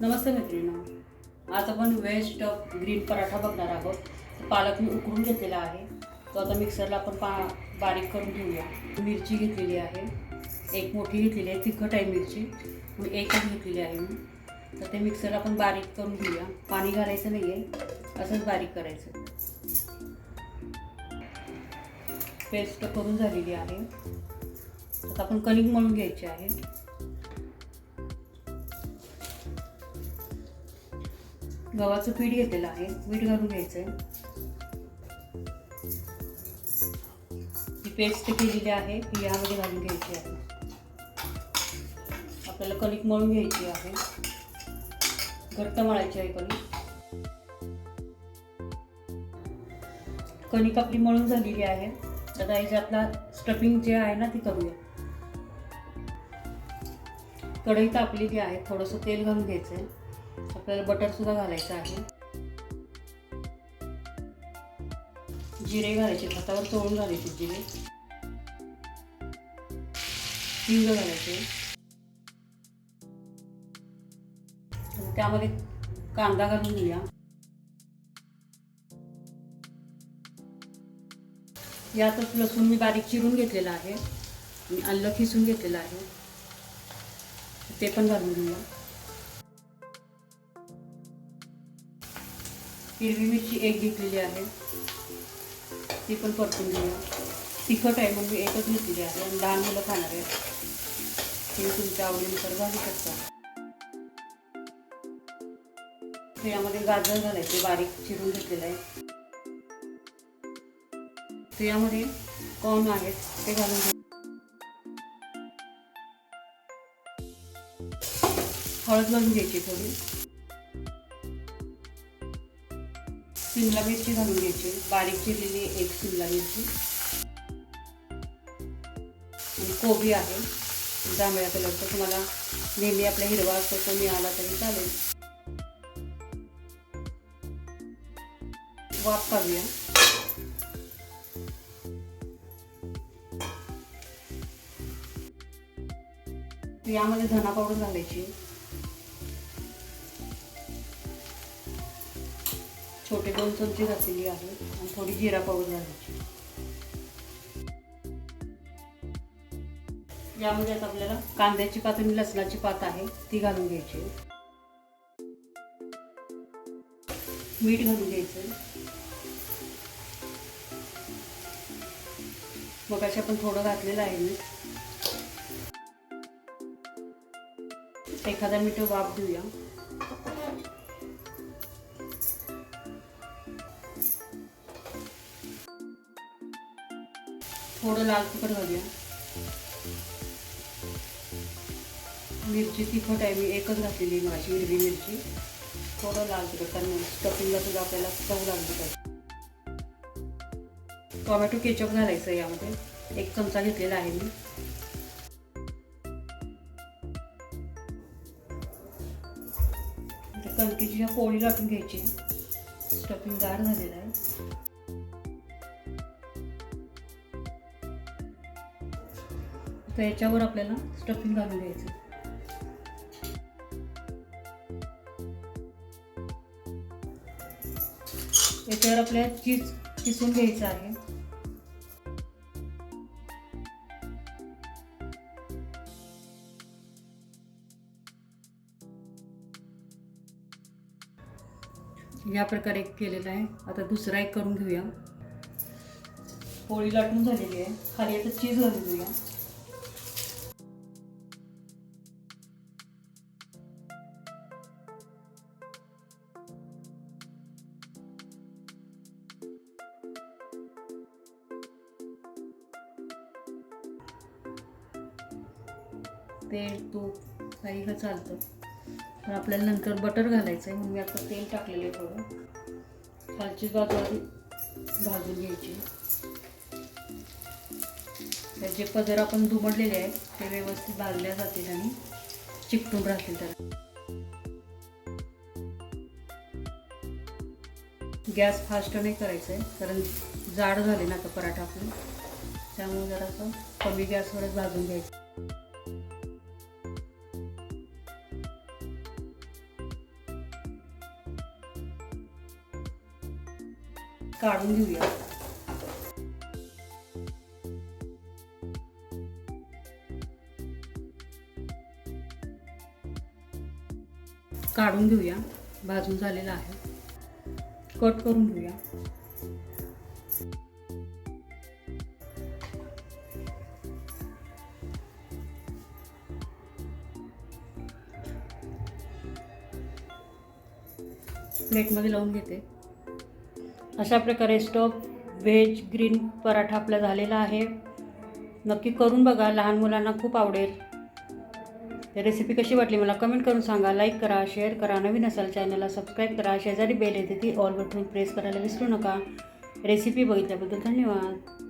नमस्ते मैत्रिणी आज आपण व्हेज टफ ग्रीन पराठा बघणार आहोत. पालक मी उकळून घेतलेला आहे. तो आता मिक्सरला आपण पा बारीक करून घेऊया. मिरची घेतलेली आहे. एक मोठी घेतलेली आहे तिखट आहे मिरची. म्हणून एकच घेतलेली आहे मी. तर ते मिक्सरला आपण बारीक करून घेऊया. पाणी घालायचं नाही आहे असंच बारीक करायचं. पेस्ट करून झालेली आहे. आता आपण कणिक मळून घ्यायची आहे. गव्हाचं पीठ घेतलेलं आहे. पीठ घालून घ्यायचं आहे पेस्ट केलेली आहे. ती यामध्ये घालून घ्यायची आहे. आपल्याला कणिक मळून घ्यायची आहे. घट्ट मळायची आहे कणिक. कणिक आपली मळून झालेली आहे. आता याच्यातला स्टफिंग जे आहे ना ती करूया. कढई तापलेली आहे थोडंसं तेल घालून घ्यायचं आहे आपल्याला बटरसुद्धा घालायचं आहे. जिरे घालायचे हातावर चोळून घालायचे जिरे. हिंग घालायचे त्यामध्ये कांदा घालून घेऊया. यातच लसूण मी बारीक चिरून घेतलेला आहे. आणि आलं खिसून घेतलेलं आहे. ते पण घालून घेऊया. हिरवी मिरची एक घेतलेली आहे. ती पण परतून घेऊया. तिखट आहे म्हणून मी एकच घेतलेली आहे आणि लहान मुलं खाणार आहे ते तुमच्या आवडीनुसार घालू शकता. यामध्ये गाजर घालायचे बारीक चिरून घेतलेलं आहे. तर यामध्ये कॉर्न आहेत ते घालून हळद घालून घ्यायची थोडी. शिमला मिरची घालून घ्यायची. बारीक चिरलेली एक शिमला मिरची. आणि कोबी आहे. जांभळ्या कलरचा तुम्हाला नेहमी आपला हिरवा असतो तो मिळाला तरी चालेल. वाफ काढूया. यामध्ये धना पावडर घालायची. छोटे दोन चमचे घातलेली आहे आणि थोडी जिरा पावडर घालायची. यामध्ये आता आपल्याला कांद्याची पात आणि लसणाची पात आहे ती घालून घ्यायची. मीठ घालून घ्यायचं. मग अशा पण थोडं घातलेलं आहे मी एखादा मिनिट वाफ देऊया. थोडं लाल तिखट घालूया. मिरची तिखट आहे मी एकच घातलेली माझी हिरवी मिरची. थोडं लाल तिखट कारण स्टफिंगला सुद्धा आपल्याला चव लागली पाहिजे. टोमॅटो केचप घालायचं आहे यामध्ये. एक चमचा घेतलेला आहे मी. कणकीची ह्या पोळी लाटून घ्यायची स्टफिंग गार झालेला आहे. तर याच्यावर आपल्याला स्टफिंग घालून घ्यायचं. याच्यावर आपल्याला चीज किसून घ्यायचं आहे. या प्रकारे एक केलेला आहे. आता दुसरा एक करून घेऊया. पोळी लाटून झालेली आहे. खाली आता चीज घालून घेऊया. तेल तूप काही का चालतं. पण आपल्याला नंतर बटर घालायचं आहे म्हणून मी आता तेल टाकलेलं आहे थोडं. खालची बाजू आधी भाजून घ्यायची. त्याचे जे पदर आपण दुमडलेले आहेत ते व्यवस्थित भाजल्या जातील आणि चिकटून राहतील त्याला. गॅस फास्ट नाही करायचं आहे कारण जाड झाले ना आता पराठा आपले. त्यामुळे जरासं कमी गॅसवरच भाजून घ्यायचं. काढून घेऊया. काढून घेऊया. भाजून झालेला आहे. कट करून घेऊया. प्लेटमध्ये लावून घेते. अशा प्रकारे स्टॉप व्हेज ग्रीन पराठा आपला झालेला आहे. नक्की करून बघा लहान मुलांना खूप आवडेल. रेसिपी कशी वाटली मला कमेंट करून सांगा. लाईक करा शेअर करा. नवीन असाल चॅनलला सबस्क्राईब करा. शेजारी बेल येते ती ऑल बटन प्रेस करायला विसरू नका. रेसिपी बघितल्याबद्दल धन्यवाद.